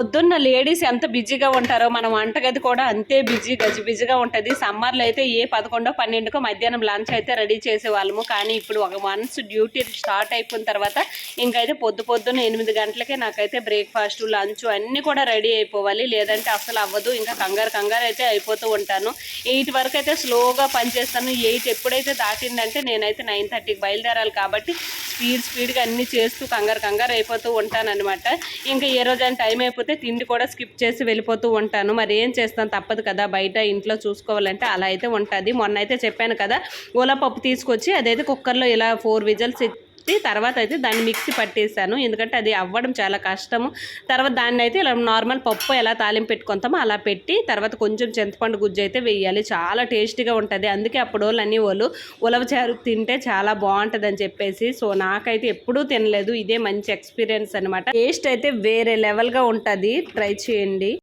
పొద్దున్న లేడీస్ ఎంత బిజీగా ఉంటారో మన వంటగది కూడా అంతే బిజీ గజి బిజీగా ఉంటుంది. సమ్మర్లో అయితే ఏ పదకొండో పన్నెండుకో మధ్యాహ్నం లంచ్ అయితే రెడీ చేసేవాళ్ళము. కానీ ఇప్పుడు ఒక వన్స్ డ్యూటీ స్టార్ట్ అయిపోయిన తర్వాత ఇంకైతే పొద్దు పొద్దున్న ఎనిమిది గంటలకే నాకైతే బ్రేక్ఫాస్ట్ లంచ్ అన్నీ కూడా రెడీ అయిపోవాలి. లేదంటే అసలు అవ్వదు. ఇంకా కంగారు కంగారు అయితే అయిపోతూ ఉంటాను. ఎయిట్ వరకు అయితే స్లోగా పనిచేస్తాను. ఎయిట్ ఎప్పుడైతే దాటిందంటే నేనైతే నైన్ థర్టీకి బయలుదేరాలి కాబట్టి స్పీడ్ స్పీడ్గా అన్నీ చేస్తూ కంగారు కంగారు అయిపోతూ ఉంటాను అనమాట ఇంకా ఏ రోజైనా టైం అయిపోతే తిండి కూడా స్కిప్ చేసి వెళ్ళిపోతూ ఉంటాను. మరి ఏం చేస్తాను తప్పదు కదా బయట ఇంట్లో చూసుకోవాలంటే అలా అయితే ఉంటుంది. మొన్న అయితే చెప్పాను కదా పప్పు తీసుకొచ్చి అదైతే కుక్కర్లో ఇలా ఫోర్ విజల్స్ పెట్టి తర్వాత అయితే దాన్ని మిక్సీ పట్టేసాను ఎందుకంటే అది అవ్వడం చాలా కష్టము. తర్వాత దాన్ని అయితే ఇలా నార్మల్ పప్పు ఎలా తాలింపు పెట్టుకుంటామో అలా పెట్టి తర్వాత కొంచెం చింతపండు గుజ్జు అయితే వేయాలి. చాలా టేస్టీగా ఉంటుంది. అందుకే అప్పుడు వాళ్ళు అన్ని వాళ్ళు ఉలవచారు తింటే చాలా బాగుంటుంది అని చెప్పేసి. సో నాకైతే ఎప్పుడూ తినలేదు. ఇదే మంచి ఎక్స్పీరియన్స్ అనమాట టేస్ట్ అయితే వేరే లెవెల్గా ఉంటుంది. ట్రై చేయండి.